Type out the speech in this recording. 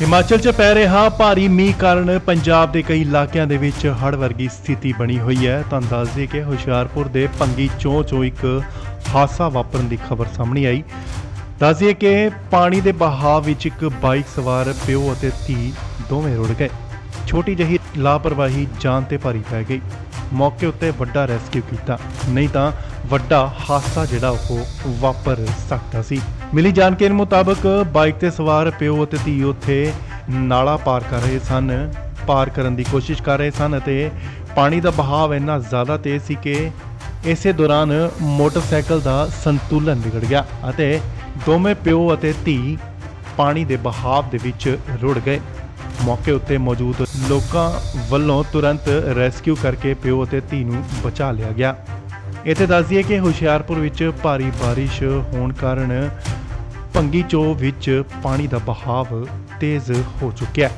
ਹਿਮਾਚਲ 'ਚ ਪੈ ਰਿਹਾ ਭਾਰੀ ਮੀਂਹ ਕਾਰਨ ਪੰਜਾਬ ਦੇ ਕਈ ਇਲਾਕਿਆਂ ਦੇ ਵਿੱਚ ਹੜ੍ਹ ਵਰਗੀ ਸਥਿਤੀ ਬਣੀ ਹੋਈ ਹੈ। ਤੁਹਾਨੂੰ ਦੱਸ ਦਈਏ ਕਿ ਹੁਸ਼ਿਆਰਪੁਰ ਦੇ ਪੰਗੀ ਚੋਂ ਚੋਂ ਇੱਕ ਹਾਦਸਾ ਵਾਪਰਨ ਦੀ ਖਬਰ ਸਾਹਮਣੇ ਆਈ। ਦੱਸ ਦਈਏ ਕਿ ਪਾਣੀ ਦੇ ਬਹਾਅ ਵਿੱਚ ਇੱਕ ਬਾਈਕ ਸਵਾਰ, ਪਿਓ ਅਤੇ ਧੀ ਦੋਵੇਂ ਰੁੜ ਗਏ। ਛੋਟੀ ਜਿਹੀ ਲਾਪਰਵਾਹੀ ਜਾਨ ਤੇ ਭਾਰੀ ਪੈ ਗਈ। ਮੌਕੇ ਉੱਤੇ ਵੱਡਾ ਰੈਸਕਿਊ ਕੀਤਾ। ਨਹੀਂ ਤਾਂ ਵੱਡਾ ਹਾਦਸਾ ਜਿਹੜਾ ਉਹ ਵਾਪਰ ਸਕਦਾ ਸੀ। ਮਿਲੀ ਜਾਣਕਾਰੀ ਮੁਤਾਬਕ ਬਾਈਕ ਤੇ ਸਵਾਰ ਪਿਓ ਅਤੇ ਧੀ ਉੱਥੇ ਨਾਲਾ ਪਾਰ ਕਰ ਰਹੇ ਸਨ, ਪਾਰ ਕਰਨ ਦੀ ਕੋਸ਼ਿਸ਼ ਕਰ ਰਹੇ ਸਨ ਅਤੇ ਪਾਣੀ ਦਾ ਬਹਾਵ ਇੰਨਾ ਜ਼ਿਆਦਾ ਤੇਜ਼ ਸੀ ਕਿ ਇਸੇ ਦੌਰਾਨ ਮੋਟਰਸਾਈਕਲ ਦਾ ਸੰਤੁਲਨ ਵਿਗੜ ਗਿਆ ਅਤੇ ਦੋਵੇਂ ਪਿਓ ਅਤੇ ਧੀ ਪਾਣੀ ਦੇ ਬਹਾਵ ਦੇ ਵਿੱਚ ਰੁੜ ਗਏ। ਮੌਕੇ ਉੱਤੇ ਮੌਜੂਦ ਲੋਕਾਂ ਵੱਲੋਂ ਤੁਰੰਤ ਰੈਸਕਿਊ ਕਰਕੇ ਪਿਓ ਅਤੇ ਧੀ ਨੂੰ ਬਚਾ ਲਿਆ ਗਿਆ। ਇੱਥੇ ਦੱਸ ਦਈਏ ਕਿ ਹੁਸ਼ਿਆਰਪੁਰ ਵਿੱਚ ਭਾਰੀ ਬਾਰਿਸ਼ ਹੋਣ ਕਾਰਨ ਭੰਗੀ ਚੋ ਵਿੱਚ ਪਾਣੀ ਦਾ ਬਹਾਵ ਤੇਜ਼ ਹੋ ਚੁੱਕਿਆ